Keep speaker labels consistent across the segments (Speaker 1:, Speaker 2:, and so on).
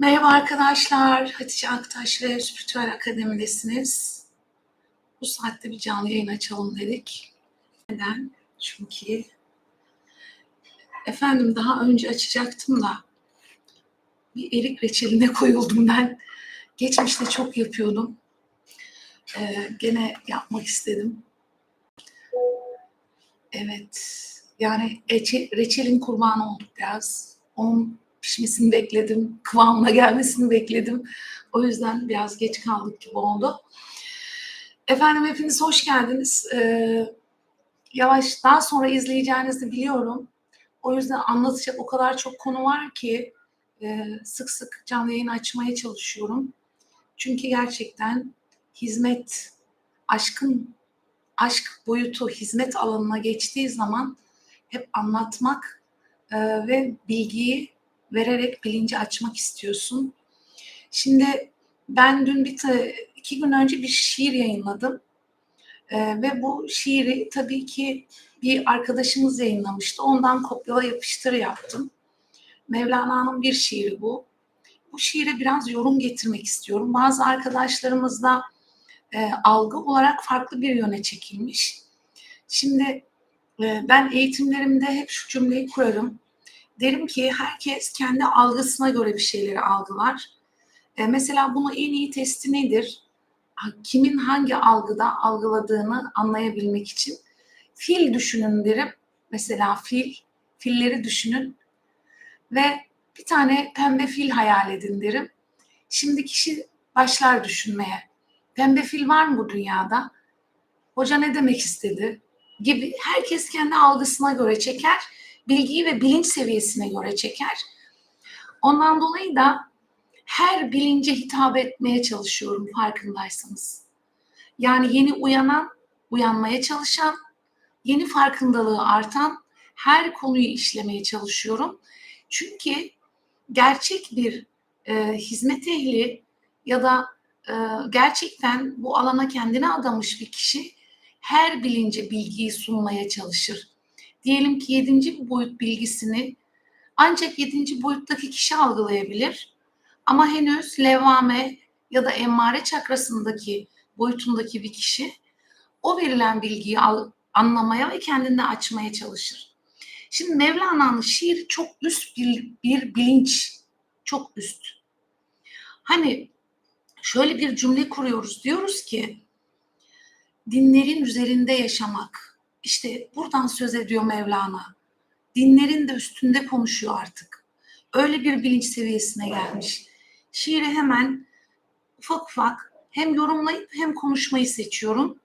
Speaker 1: Merhaba arkadaşlar. Hatice Aktaş ve Spiritüel Akademi'desiniz. Bu saatte bir canlı yayın açalım dedik. Neden? Çünkü efendim daha önce açacaktım da bir erik reçeline koyuldum ben. Geçmişte çok yapıyordum. Ee, gene yapmak istedim. Evet. Yani eçe- reçelin kurbanı olduk biraz. Onun pişmesini bekledim. Kıvamına gelmesini bekledim. O yüzden biraz geç kaldık gibi oldu. Efendim hepiniz hoş geldiniz. Ee, yavaş daha sonra izleyeceğinizi biliyorum. O yüzden anlatacak o kadar çok konu var ki e, sık sık canlı yayın açmaya çalışıyorum. Çünkü gerçekten hizmet, aşkın aşk boyutu hizmet alanına geçtiği zaman hep anlatmak e, ve bilgiyi vererek bilinci açmak istiyorsun. Şimdi ben dün bir iki gün önce bir şiir yayınladım. E, ve bu şiiri tabii ki bir arkadaşımız yayınlamıştı. Ondan kopyala yapıştır yaptım. Mevlana'nın bir şiiri bu. Bu şiire biraz yorum getirmek istiyorum. Bazı arkadaşlarımız da e, algı olarak farklı bir yöne çekilmiş. Şimdi e, ben eğitimlerimde hep şu cümleyi kurarım. Derim ki herkes kendi algısına göre bir şeyleri algılar. E, mesela bunu en iyi testi nedir? Kimin hangi algıda algıladığını anlayabilmek için fil düşünün derim. Mesela fil, filleri düşünün ve bir tane pembe fil hayal edin derim. Şimdi kişi başlar düşünmeye. Pembe fil var mı bu dünyada? Hoca ne demek istedi? Gibi herkes kendi algısına göre çeker. Bilgiyi ve bilinç seviyesine göre çeker. Ondan dolayı da her bilince hitap etmeye çalışıyorum farkındaysanız. Yani yeni uyanan, uyanmaya çalışan, yeni farkındalığı artan her konuyu işlemeye çalışıyorum. Çünkü gerçek bir e, hizmet ehli ya da e, gerçekten bu alana kendine adamış bir kişi her bilince bilgiyi sunmaya çalışır. Diyelim ki yedinci boyut bilgisini ancak yedinci boyuttaki kişi algılayabilir. Ama henüz levame ya da emmare çakrasındaki boyutundaki bir kişi o verilen bilgiyi al- anlamaya ve kendini açmaya çalışır. Şimdi Mevlana'nın şiiri çok üst bir, bir bilinç, çok üst. Hani şöyle bir cümle kuruyoruz. Diyoruz ki dinlerin üzerinde yaşamak. İşte buradan söz ediyor Mevlana. Dinlerin de üstünde konuşuyor artık. Öyle bir bilinç seviyesine gelmiş. Şiiri hemen ufak ufak hem yorumlayıp hem konuşmayı seçiyorum.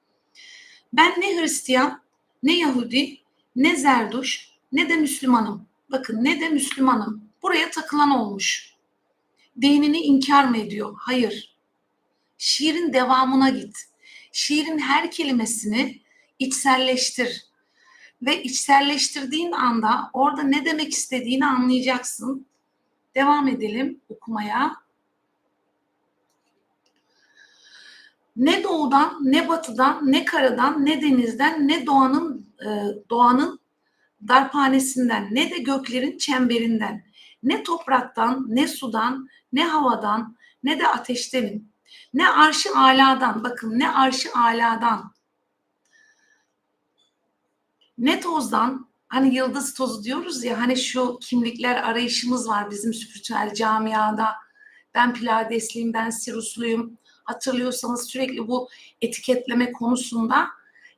Speaker 1: Ben ne Hristiyan, ne Yahudi, ne Zerduş, ne de Müslümanım. Bakın ne de Müslümanım. Buraya takılan olmuş. Dinini inkar mı ediyor? Hayır. Şiirin devamına git. Şiirin her kelimesini içselleştir. Ve içselleştirdiğin anda orada ne demek istediğini anlayacaksın. Devam edelim okumaya. Ne doğudan, ne batıdan, ne karadan, ne denizden, ne doğanın e, doğanın darphanesinden, ne de göklerin çemberinden, ne topraktan, ne sudan, ne havadan, ne de ateştenim. Ne arşı aladan, bakın ne arşı aladan, ne tozdan, hani yıldız tozu diyoruz ya, hani şu kimlikler arayışımız var bizim spiritüel camiada. Ben Piladesliyim, ben Sirusluyum. Hatırlıyorsanız sürekli bu etiketleme konusunda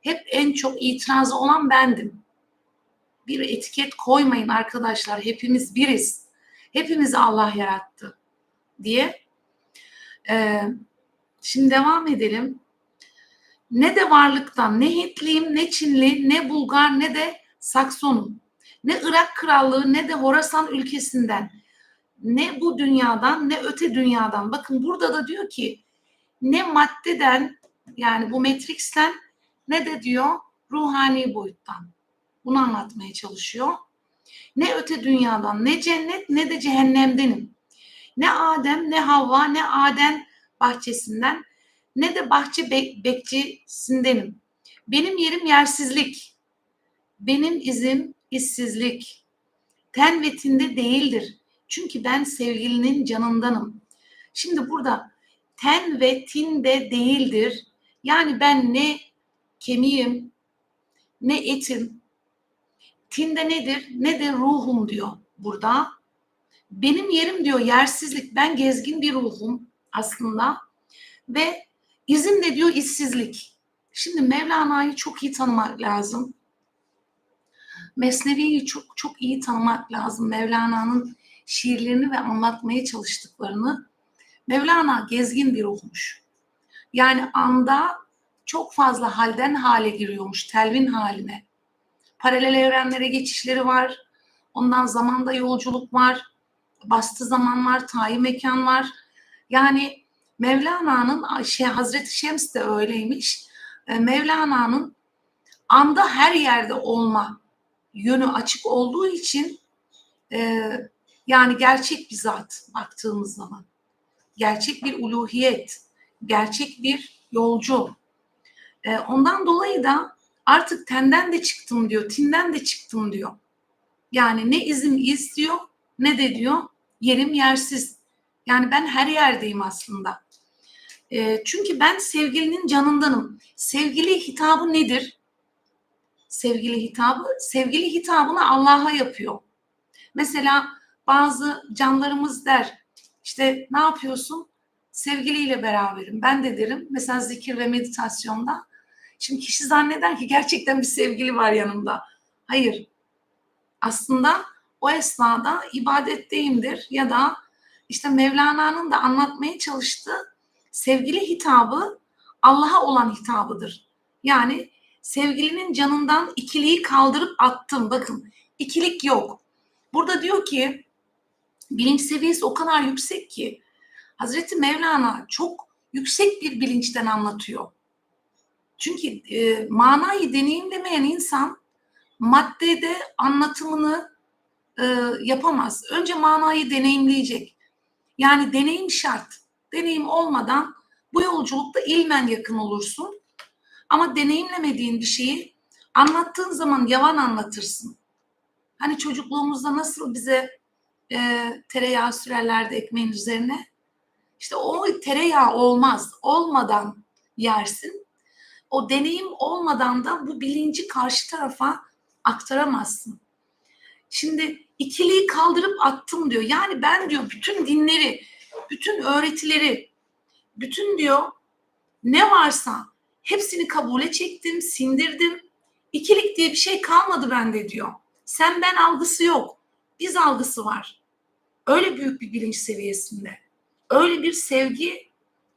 Speaker 1: hep en çok itirazı olan bendim. Bir etiket koymayın arkadaşlar, hepimiz biriz. Hepimizi Allah yarattı diye. Ee, şimdi devam edelim. Ne de varlıktan, ne Hintliyim, ne Çinli, ne Bulgar, ne de Saksonum. Ne Irak krallığı, ne de Horasan ülkesinden. Ne bu dünyadan, ne öte dünyadan. Bakın burada da diyor ki ne maddeden yani bu Matrix'ten ne de diyor ruhani boyuttan. Bunu anlatmaya çalışıyor. Ne öte dünyadan, ne cennet, ne de cehennemdenim. Ne Adem, ne Havva, ne Adem bahçesinden, ne de bahçe be- bekçisindenim. Benim yerim yersizlik. Benim izim işsizlik. Ten ve tinde değildir. Çünkü ben sevgilinin canındanım. Şimdi burada ten ve tin de değildir. Yani ben ne kemiğim, ne etim, tinde nedir, ne de ruhum diyor burada. Benim yerim diyor yersizlik, ben gezgin bir ruhum aslında ve izim de diyor işsizlik. Şimdi Mevlana'yı çok iyi tanımak lazım. Mesnevi'yi çok çok iyi tanımak lazım. Mevlana'nın şiirlerini ve anlatmaya çalıştıklarını. Mevlana gezgin bir ruhmuş. Yani anda çok fazla halden hale giriyormuş, telvin haline. Paralel evrenlere geçişleri var. Ondan zamanda yolculuk var. Bastı zaman var, tayi mekan var. Yani Mevlana'nın şey Hazreti Şems de öyleymiş. E, Mevlana'nın anda her yerde olma yönü açık olduğu için e, yani gerçek bir zat baktığımız zaman. Gerçek bir uluhiyet, gerçek bir yolcu. E, ondan dolayı da artık tenden de çıktım diyor, tinden de çıktım diyor. Yani ne izim iz diyor, ne de diyor yerim yersiz. Yani ben her yerdeyim aslında. E, çünkü ben sevgilinin canındanım. Sevgili hitabı nedir? Sevgili hitabı, sevgili hitabını Allah'a yapıyor. Mesela bazı canlarımız der, işte ne yapıyorsun? Sevgiliyle beraberim. Ben de derim. Mesela zikir ve meditasyonda. Şimdi kişi zanneder ki gerçekten bir sevgili var yanımda. Hayır. Aslında o esnada ibadetteyimdir ya da işte Mevlana'nın da anlatmaya çalıştığı sevgili hitabı Allah'a olan hitabıdır. Yani sevgilinin canından ikiliği kaldırıp attım. Bakın ikilik yok. Burada diyor ki bilinç seviyesi o kadar yüksek ki Hazreti Mevlana çok yüksek bir bilinçten anlatıyor. Çünkü e, manayı deneyimlemeyen insan maddede anlatımını e, yapamaz. Önce manayı deneyimleyecek. Yani deneyim şart. Deneyim olmadan bu yolculukta ilmen yakın olursun. Ama deneyimlemediğin bir şeyi anlattığın zaman yavan anlatırsın. Hani çocukluğumuzda nasıl bize e, tereyağı sürerlerdi ekmeğin üzerine? İşte o tereyağı olmaz. Olmadan yersin. O deneyim olmadan da bu bilinci karşı tarafa aktaramazsın. Şimdi ikiliği kaldırıp attım diyor. Yani ben diyor bütün dinleri, bütün öğretileri, bütün diyor ne varsa hepsini kabule çektim, sindirdim. İkilik diye bir şey kalmadı bende diyor. Sen ben algısı yok. Biz algısı var. Öyle büyük bir bilinç seviyesinde. Öyle bir sevgi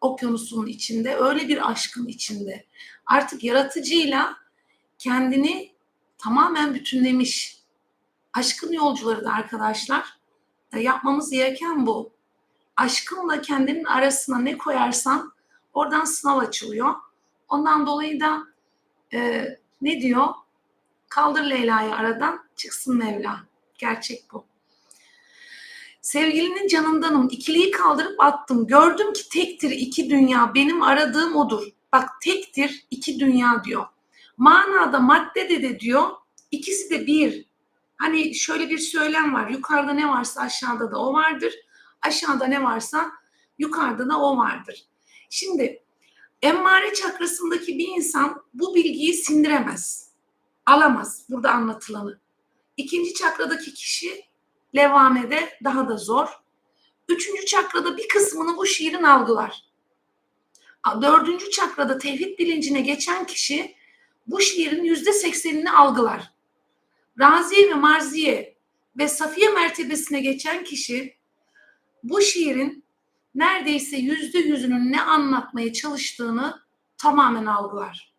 Speaker 1: okyanusunun içinde, öyle bir aşkın içinde. Artık yaratıcıyla kendini tamamen bütünlemiş. Aşkın yolcuları da arkadaşlar yapmamız gereken bu. Aşkınla kendinin arasına ne koyarsan oradan sınav açılıyor. Ondan dolayı da e, ne diyor? Kaldır Leyla'yı aradan çıksın Mevla. Gerçek bu. Sevgilinin canındanım. İkiliyi kaldırıp attım. Gördüm ki tektir iki dünya. Benim aradığım odur. Bak tektir iki dünya diyor. Manada maddede de diyor ikisi de bir. Hani şöyle bir söylem var. Yukarıda ne varsa aşağıda da o vardır. Aşağıda ne varsa yukarıda da o vardır. Şimdi emmare çakrasındaki bir insan bu bilgiyi sindiremez. Alamaz burada anlatılanı. İkinci çakradaki kişi levamede daha da zor. Üçüncü çakrada bir kısmını bu şiirin algılar. Dördüncü çakrada tevhid bilincine geçen kişi bu şiirin yüzde seksenini algılar. Raziye ve Marziye ve Safiye mertebesine geçen kişi bu şiirin neredeyse yüzde yüzünün ne anlatmaya çalıştığını tamamen algılar.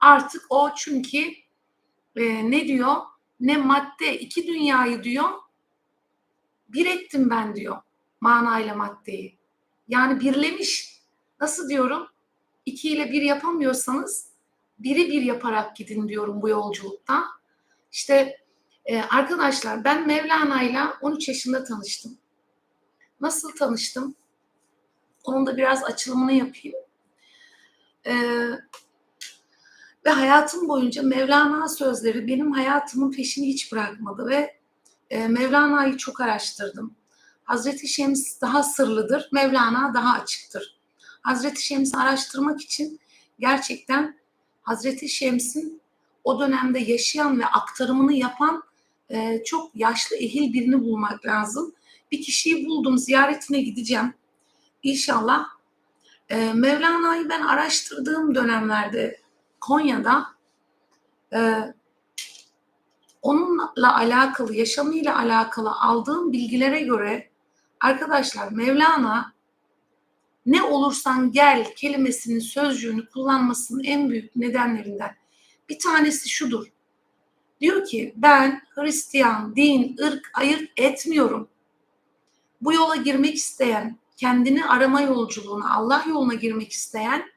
Speaker 1: Artık o çünkü e, ne diyor? Ne madde iki dünyayı diyor bir ettim ben diyor manayla maddeyi. Yani birlemiş. Nasıl diyorum? İki ile bir yapamıyorsanız biri bir yaparak gidin diyorum bu yolculukta. İşte e, arkadaşlar ben Mevlana ile 13 yaşında tanıştım. Nasıl tanıştım? Onun da biraz açılımını yapayım. Ee, ve hayatım boyunca Mevlana sözleri benim hayatımın peşini hiç bırakmadı ve e, Mevlana'yı çok araştırdım. Hazreti Şems daha sırlıdır, Mevlana daha açıktır. Hazreti Şems'i araştırmak için gerçekten Hazreti Şems'in o dönemde yaşayan ve aktarımını yapan e, çok yaşlı ehil birini bulmak lazım. Bir kişiyi buldum, ziyaretine gideceğim. İnşallah. E, Mevlana'yı ben araştırdığım dönemlerde Konya'da e, onunla alakalı, yaşamıyla alakalı aldığım bilgilere göre arkadaşlar Mevlana ne olursan gel kelimesinin sözcüğünü kullanmasının en büyük nedenlerinden bir tanesi şudur. Diyor ki ben Hristiyan, din, ırk ayırt etmiyorum. Bu yola girmek isteyen, kendini arama yolculuğuna, Allah yoluna girmek isteyen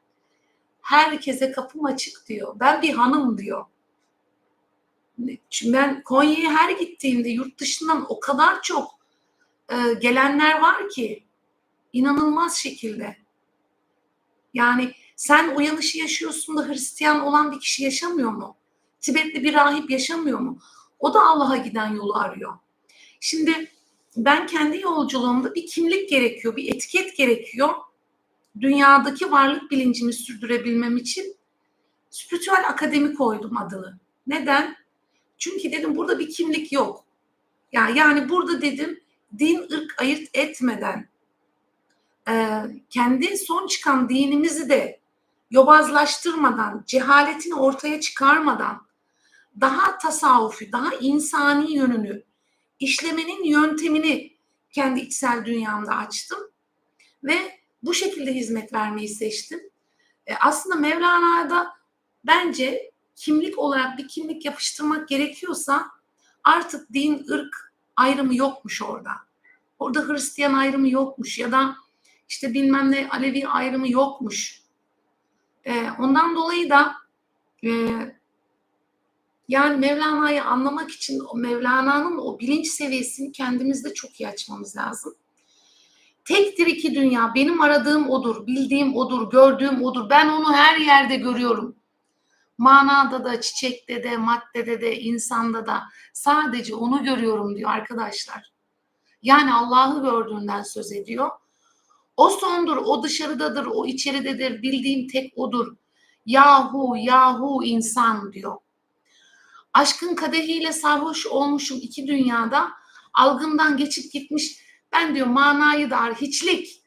Speaker 1: herkese kapım açık diyor. Ben bir hanım diyor. Çünkü ben Konya'ya her gittiğimde yurt dışından o kadar çok e, gelenler var ki inanılmaz şekilde. Yani sen uyanışı yaşıyorsun da Hristiyan olan bir kişi yaşamıyor mu? Tibetli bir rahip yaşamıyor mu? O da Allah'a giden yolu arıyor. Şimdi ben kendi yolculuğumda bir kimlik gerekiyor, bir etiket gerekiyor. Dünyadaki varlık bilincimi sürdürebilmem için spiritüel akademi koydum adını. Neden? Çünkü dedim burada bir kimlik yok. Ya yani burada dedim din ırk ayırt etmeden e, kendi son çıkan dinimizi de yobazlaştırmadan, cehaletini ortaya çıkarmadan daha tasavvufi, daha insani yönünü, işlemenin yöntemini kendi içsel dünyamda açtım ve bu şekilde hizmet vermeyi seçtim. E, aslında Mevlana'da bence kimlik olarak bir kimlik yapıştırmak gerekiyorsa artık din, ırk ayrımı yokmuş orada. Orada Hristiyan ayrımı yokmuş ya da işte bilmem ne Alevi ayrımı yokmuş. E, ondan dolayı da e, yani Mevlana'yı anlamak için o Mevlana'nın o bilinç seviyesini kendimizde çok iyi açmamız lazım. Tektir iki dünya. Benim aradığım odur, bildiğim odur, gördüğüm odur. Ben onu her yerde görüyorum. Manada da, çiçekte de, maddede de, insanda da sadece onu görüyorum diyor arkadaşlar. Yani Allah'ı gördüğünden söz ediyor. O sondur, o dışarıdadır, o içeridedir, bildiğim tek odur. Yahu, yahu insan diyor. Aşkın kadehiyle sarhoş olmuşum iki dünyada. Algımdan geçip gitmiş. Ben diyor manayı da hiçlik.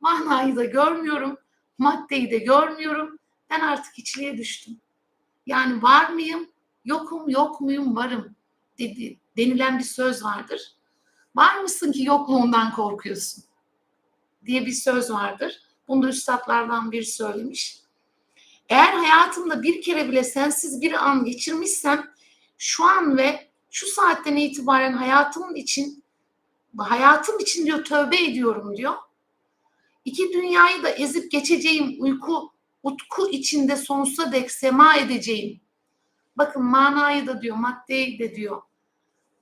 Speaker 1: Manayı da görmüyorum. Maddeyi de görmüyorum. Ben artık hiçliğe düştüm. Yani var mıyım? Yokum, yok muyum? Varım dedi, denilen bir söz vardır. Var mısın ki yokluğundan korkuyorsun? diye bir söz vardır. Bunu da üstadlardan biri söylemiş. Eğer hayatımda bir kere bile sensiz bir an geçirmişsem şu an ve şu saatten itibaren hayatımın için hayatım için diyor tövbe ediyorum diyor. İki dünyayı da ezip geçeceğim uyku utku içinde sonsuza dek sema edeceğim. Bakın manayı da diyor, maddeyi de diyor.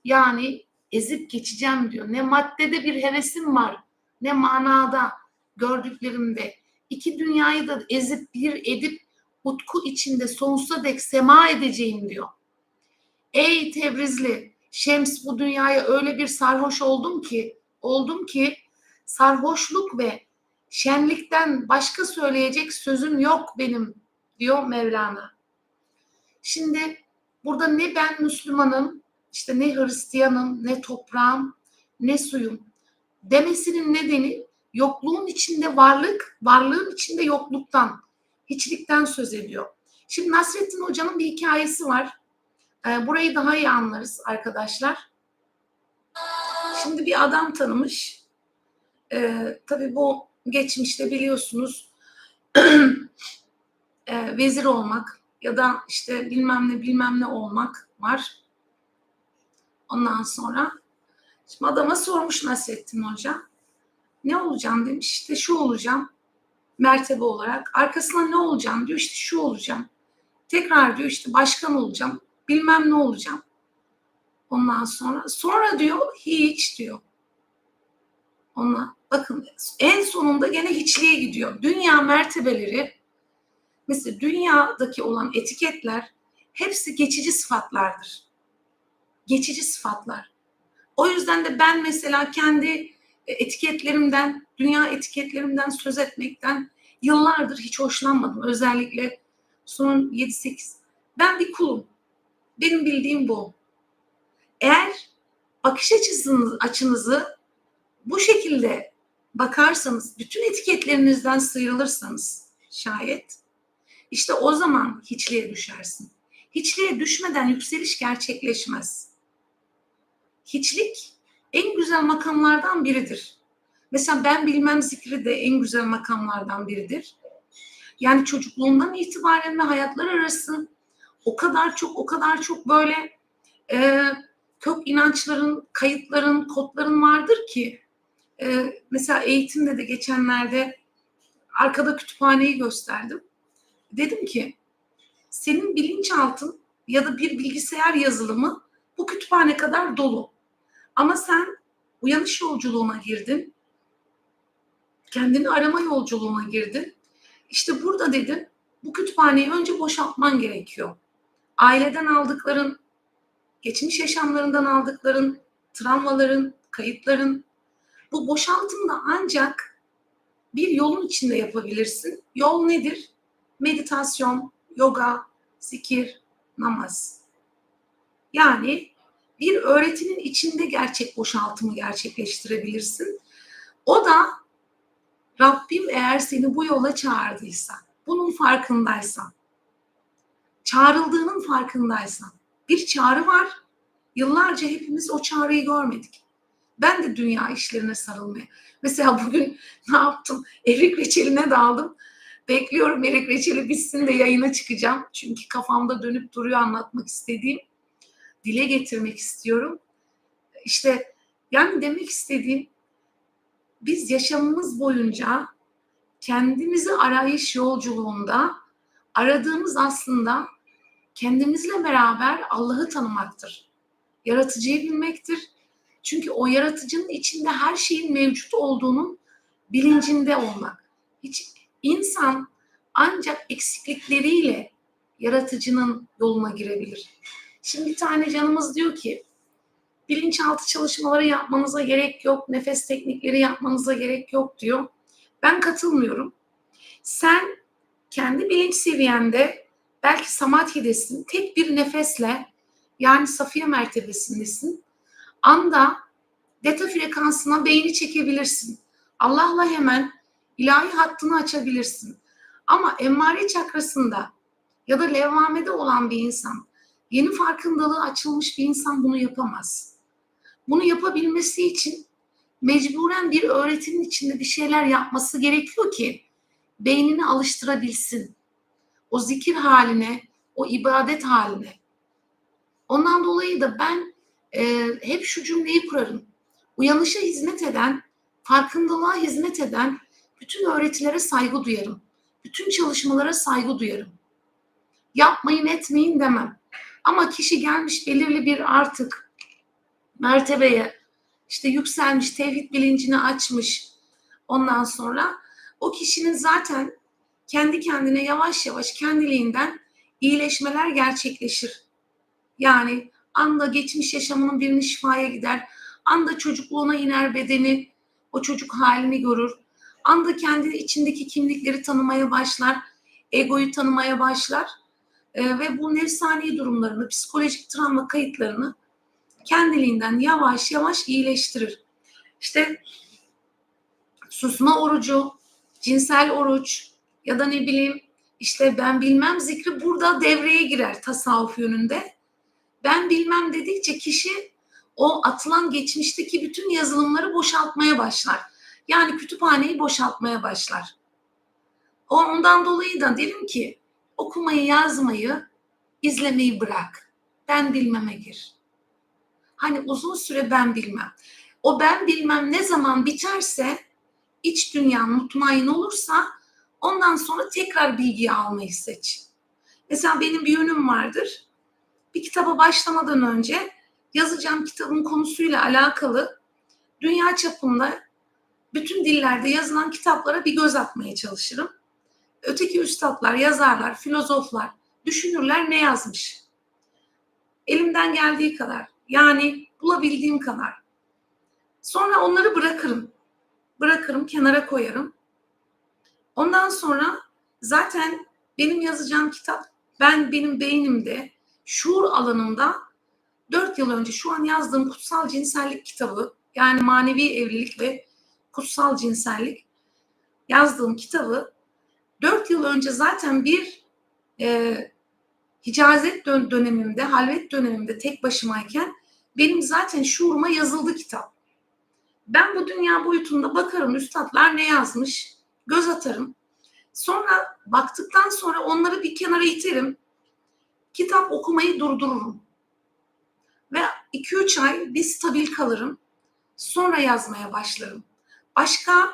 Speaker 1: Yani ezip geçeceğim diyor. Ne maddede bir hevesim var, ne manada gördüklerimde. İki dünyayı da ezip bir edip utku içinde sonsuza dek sema edeceğim diyor. Ey Tebrizli, Şems bu dünyaya öyle bir sarhoş oldum ki, oldum ki sarhoşluk ve şenlikten başka söyleyecek sözüm yok benim diyor Mevlana. Şimdi burada ne ben Müslümanım, işte ne Hristiyanım, ne toprağım, ne suyum demesinin nedeni yokluğun içinde varlık, varlığın içinde yokluktan, hiçlikten söz ediyor. Şimdi Nasrettin Hoca'nın bir hikayesi var. Ee, burayı daha iyi anlarız arkadaşlar. Şimdi bir adam tanımış. Ee, tabii bu geçmişte biliyorsunuz e, vezir olmak ya da işte bilmem ne bilmem ne olmak var. Ondan sonra şimdi adama sormuş Nasrettin Hoca. Ne olacağım demiş işte şu olacağım mertebe olarak. Arkasına ne olacağım diyor işte şu olacağım. Tekrar diyor işte başkan olacağım. Bilmem ne olacağım. Ondan sonra sonra diyor hiç diyor. Ondan bakın en sonunda gene hiçliğe gidiyor. Dünya mertebeleri mesela dünyadaki olan etiketler hepsi geçici sıfatlardır. Geçici sıfatlar. O yüzden de ben mesela kendi e, etiketlerimden, dünya etiketlerimden söz etmekten yıllardır hiç hoşlanmadım. Özellikle son 7-8. Ben bir kulum. Benim bildiğim bu. Eğer bakış açısınız, açınızı bu şekilde bakarsanız, bütün etiketlerinizden sıyrılırsanız şayet, işte o zaman hiçliğe düşersin. Hiçliğe düşmeden yükseliş gerçekleşmez. Hiçlik en güzel makamlardan biridir. Mesela ben bilmem zikri de en güzel makamlardan biridir. Yani çocukluğundan itibaren ve hayatlar arası o kadar çok o kadar çok böyle e, kök inançların, kayıtların, kodların vardır ki e, mesela eğitimde de geçenlerde arkada kütüphaneyi gösterdim. Dedim ki senin bilinçaltın ya da bir bilgisayar yazılımı bu kütüphane kadar dolu. Ama sen uyanış yolculuğuna girdin. Kendini arama yolculuğuna girdin. İşte burada dedim bu kütüphaneyi önce boşaltman gerekiyor. Aileden aldıkların, geçmiş yaşamlarından aldıkların, travmaların, kayıtların bu boşaltımda ancak bir yolun içinde yapabilirsin. Yol nedir? Meditasyon, yoga, zikir, namaz. Yani bir öğretinin içinde gerçek boşaltımı gerçekleştirebilirsin. O da Rabbim eğer seni bu yola çağırdıysa, bunun farkındaysan, çağrıldığının farkındaysan, bir çağrı var. Yıllarca hepimiz o çağrıyı görmedik. Ben de dünya işlerine sarılmaya. Mesela bugün ne yaptım? Erik reçeline daldım. Bekliyorum erik reçeli bitsin de yayına çıkacağım. Çünkü kafamda dönüp duruyor anlatmak istediğim. Dile getirmek istiyorum. İşte yani demek istediğim biz yaşamımız boyunca kendimizi arayış yolculuğunda aradığımız aslında kendimizle beraber Allah'ı tanımaktır. Yaratıcıyı bilmektir. Çünkü o yaratıcının içinde her şeyin mevcut olduğunun bilincinde olmak. Hiç insan ancak eksiklikleriyle yaratıcının yoluna girebilir. Şimdi bir tane canımız diyor ki bilinçaltı çalışmaları yapmanıza gerek yok, nefes teknikleri yapmanıza gerek yok diyor. Ben katılmıyorum. Sen kendi bilinç seviyende belki samadhi'desin, tek bir nefesle yani safiye mertebesindesin. Anda deta frekansına beyni çekebilirsin. Allah'la hemen ilahi hattını açabilirsin. Ama emmare çakrasında ya da levhamede olan bir insan, yeni farkındalığı açılmış bir insan bunu yapamaz. Bunu yapabilmesi için mecburen bir öğretinin içinde bir şeyler yapması gerekiyor ki beynini alıştırabilsin. O zikir haline, o ibadet haline. Ondan dolayı da ben e, hep şu cümleyi kurarım. Uyanışa hizmet eden, farkındalığa hizmet eden bütün öğretilere saygı duyarım. Bütün çalışmalara saygı duyarım. Yapmayın etmeyin demem. Ama kişi gelmiş belirli bir artık mertebeye işte yükselmiş, tevhid bilincini açmış ondan sonra o kişinin zaten kendi kendine yavaş yavaş kendiliğinden iyileşmeler gerçekleşir. Yani anda geçmiş yaşamının birini şifaya gider. Anda çocukluğuna iner bedeni, o çocuk halini görür. Anda kendi içindeki kimlikleri tanımaya başlar, egoyu tanımaya başlar e, ve bu nefsani durumlarını, psikolojik travma kayıtlarını kendiliğinden yavaş yavaş iyileştirir. İşte susma orucu, cinsel oruç ya da ne bileyim işte ben bilmem zikri burada devreye girer tasavvuf yönünde. Ben bilmem dedikçe kişi o atılan geçmişteki bütün yazılımları boşaltmaya başlar. Yani kütüphaneyi boşaltmaya başlar. Ondan dolayı da derim ki okumayı, yazmayı, izlemeyi bırak. Ben bilmeme gir. Hani uzun süre ben bilmem. O ben bilmem ne zaman biterse, iç dünyan mutmain olursa ondan sonra tekrar bilgiyi almayı seç. Mesela benim bir yönüm vardır. Bir kitaba başlamadan önce yazacağım kitabın konusuyla alakalı dünya çapında bütün dillerde yazılan kitaplara bir göz atmaya çalışırım. Öteki üstadlar, yazarlar, filozoflar, düşünürler ne yazmış? Elimden geldiği kadar. Yani bulabildiğim kadar. Sonra onları bırakırım. bırakırım, kenara koyarım. Ondan sonra zaten benim yazacağım kitap ben benim beynimde, şuur alanımda 4 yıl önce şu an yazdığım kutsal cinsellik kitabı yani manevi evlilik ve kutsal cinsellik yazdığım kitabı 4 yıl önce zaten bir e, hicazet dön- dönemimde, halvet dönemimde tek başımayken benim zaten şuuruma yazıldı kitap. Ben bu dünya boyutunda bakarım üstadlar ne yazmış, göz atarım. Sonra baktıktan sonra onları bir kenara iterim. Kitap okumayı durdururum. Ve 2-3 ay bir stabil kalırım. Sonra yazmaya başlarım. Başka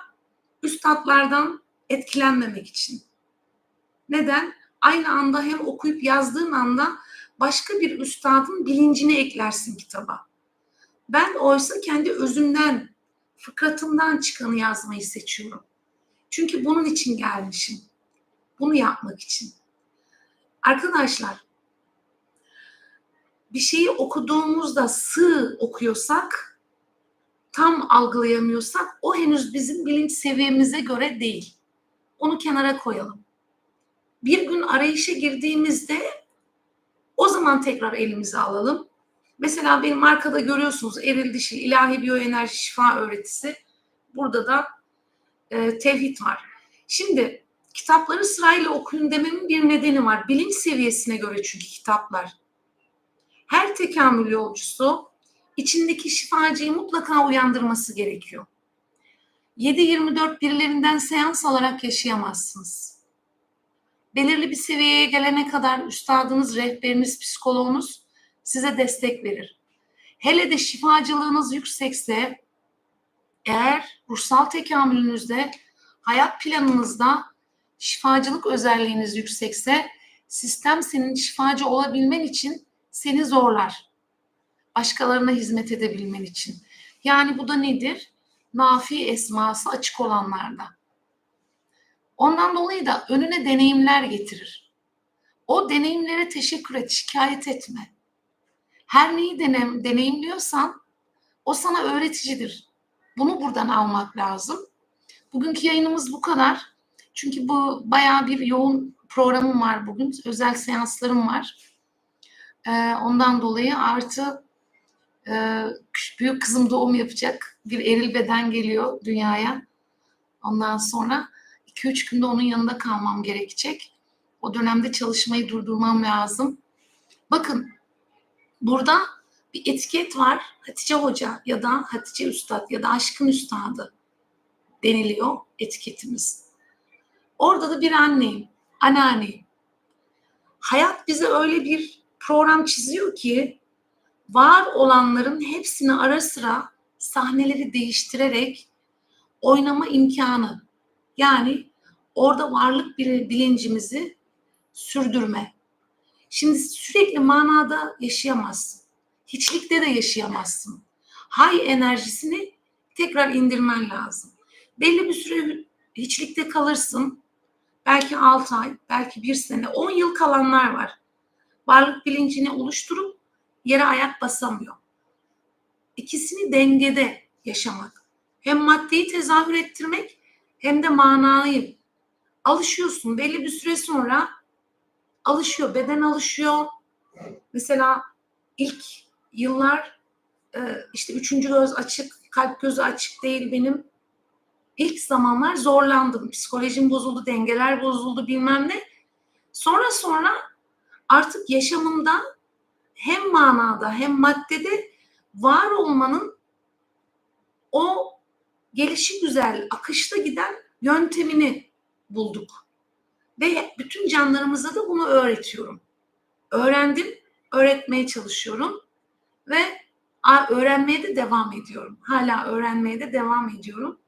Speaker 1: üstadlardan etkilenmemek için. Neden? Aynı anda hem okuyup yazdığın anda başka bir üstadın bilincini eklersin kitaba. Ben oysa kendi özümden, fıkratımdan çıkanı yazmayı seçiyorum. Çünkü bunun için gelmişim. Bunu yapmak için. Arkadaşlar, bir şeyi okuduğumuzda sığ okuyorsak, tam algılayamıyorsak o henüz bizim bilinç seviyemize göre değil. Onu kenara koyalım. Bir gün arayışa girdiğimizde o zaman tekrar elimize alalım. Mesela benim arkada görüyorsunuz eril dişil ilahi biyoenerji şifa öğretisi. Burada da e, tevhid var. Şimdi kitapları sırayla okuyun dememin bir nedeni var. Bilinç seviyesine göre çünkü kitaplar. Her tekamül yolcusu içindeki şifacıyı mutlaka uyandırması gerekiyor. 7-24 birilerinden seans alarak yaşayamazsınız. Belirli bir seviyeye gelene kadar üstadınız, rehberiniz, psikoloğunuz size destek verir. Hele de şifacılığınız yüksekse eğer ruhsal tekamülünüzde, hayat planınızda şifacılık özelliğiniz yüksekse sistem senin şifacı olabilmen için seni zorlar. Başkalarına hizmet edebilmen için. Yani bu da nedir? Nafi esması açık olanlarda. Ondan dolayı da önüne deneyimler getirir. O deneyimlere teşekkür et, şikayet etme. Her neyi denem, deneyimliyorsan o sana öğreticidir. Bunu buradan almak lazım. Bugünkü yayınımız bu kadar. Çünkü bu bayağı bir yoğun programım var bugün. Özel seanslarım var. Ee, ondan dolayı artı e, büyük kızım doğum yapacak. Bir eril beden geliyor dünyaya. Ondan sonra 2-3 günde onun yanında kalmam gerekecek. O dönemde çalışmayı durdurmam lazım. Bakın burada bir etiket var. Hatice Hoca ya da Hatice Üstad ya da Aşkın Üstadı deniliyor etiketimiz. Orada da bir anneyim, anneanneyim. Hayat bize öyle bir program çiziyor ki var olanların hepsini ara sıra sahneleri değiştirerek oynama imkanı. Yani orada varlık bilincimizi sürdürme. Şimdi sürekli manada yaşayamazsın. Hiçlikte de yaşayamazsın. Hay enerjisini tekrar indirmen lazım. Belli bir süre hiçlikte kalırsın. Belki 6 ay, belki 1 sene, 10 yıl kalanlar var. Varlık bilincini oluşturup yere ayak basamıyor. İkisini dengede yaşamak. Hem maddeyi tezahür ettirmek hem de manayı. Alışıyorsun. Belli bir süre sonra alışıyor. Beden alışıyor. Mesela ilk yıllar işte üçüncü göz açık, kalp gözü açık değil benim. İlk zamanlar zorlandım. Psikolojim bozuldu, dengeler bozuldu bilmem ne. Sonra sonra artık yaşamımda hem manada hem maddede var olmanın o gelişi güzel, akışta giden yöntemini bulduk. Ve bütün canlarımıza da bunu öğretiyorum. Öğrendim, öğretmeye çalışıyorum ve öğrenmeye de devam ediyorum. Hala öğrenmeye de devam ediyorum.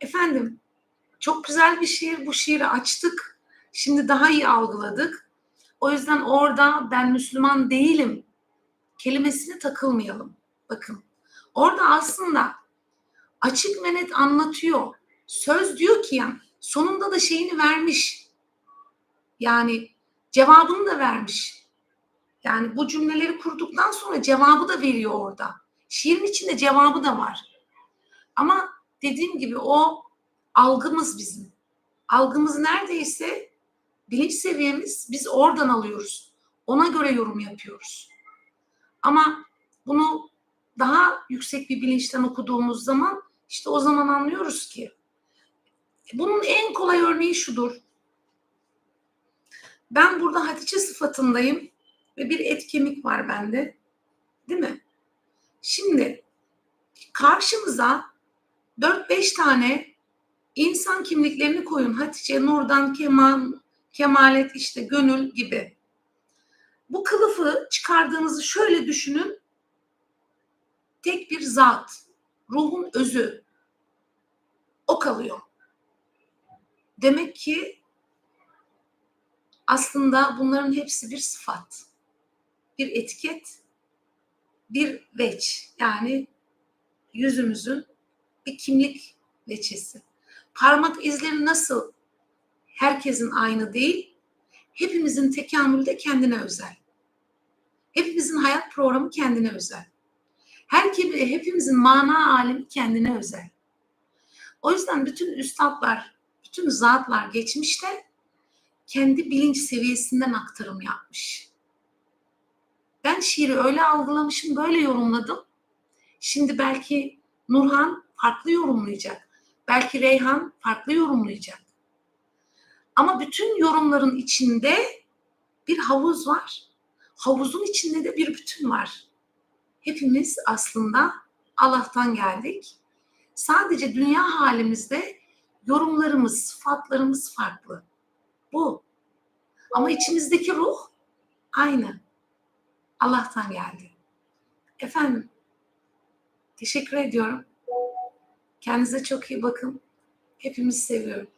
Speaker 1: Efendim, çok güzel bir şiir. Bu şiiri açtık. Şimdi daha iyi algıladık. O yüzden orada ben Müslüman değilim kelimesine takılmayalım. Bakın. Orada aslında açık ve net anlatıyor. Söz diyor ki yani sonunda da şeyini vermiş. Yani cevabını da vermiş. Yani bu cümleleri kurduktan sonra cevabı da veriyor orada. Şiirin içinde cevabı da var. Ama dediğim gibi o algımız bizim. Algımız neredeyse bilinç seviyemiz biz oradan alıyoruz. Ona göre yorum yapıyoruz. Ama bunu daha yüksek bir bilinçten okuduğumuz zaman işte o zaman anlıyoruz ki bunun en kolay örneği şudur. Ben burada Hatice sıfatındayım ve bir et kemik var bende. Değil mi? Şimdi karşımıza 4-5 tane insan kimliklerini koyun. Hatice, Nurdan, Kemal, Kemalet, işte Gönül gibi. Bu kılıfı çıkardığınızı şöyle düşünün. Tek bir zat, ruhun özü. O kalıyor. Demek ki aslında bunların hepsi bir sıfat, bir etiket, bir veç. Yani yüzümüzün bir kimlik leçesi. Parmak izleri nasıl herkesin aynı değil, hepimizin tekamülü de kendine özel. Hepimizin hayat programı kendine özel. Her hepimizin mana alemi kendine özel. O yüzden bütün üstadlar, bütün zatlar geçmişte kendi bilinç seviyesinden aktarım yapmış. Ben şiiri öyle algılamışım, böyle yorumladım. Şimdi belki Nurhan farklı yorumlayacak. Belki Reyhan farklı yorumlayacak. Ama bütün yorumların içinde bir havuz var. Havuzun içinde de bir bütün var. Hepimiz aslında Allah'tan geldik. Sadece dünya halimizde yorumlarımız, sıfatlarımız farklı. Bu. Ama içimizdeki ruh aynı. Allah'tan geldi. Efendim, teşekkür ediyorum. Kendinize çok iyi bakın. Hepimizi seviyorum.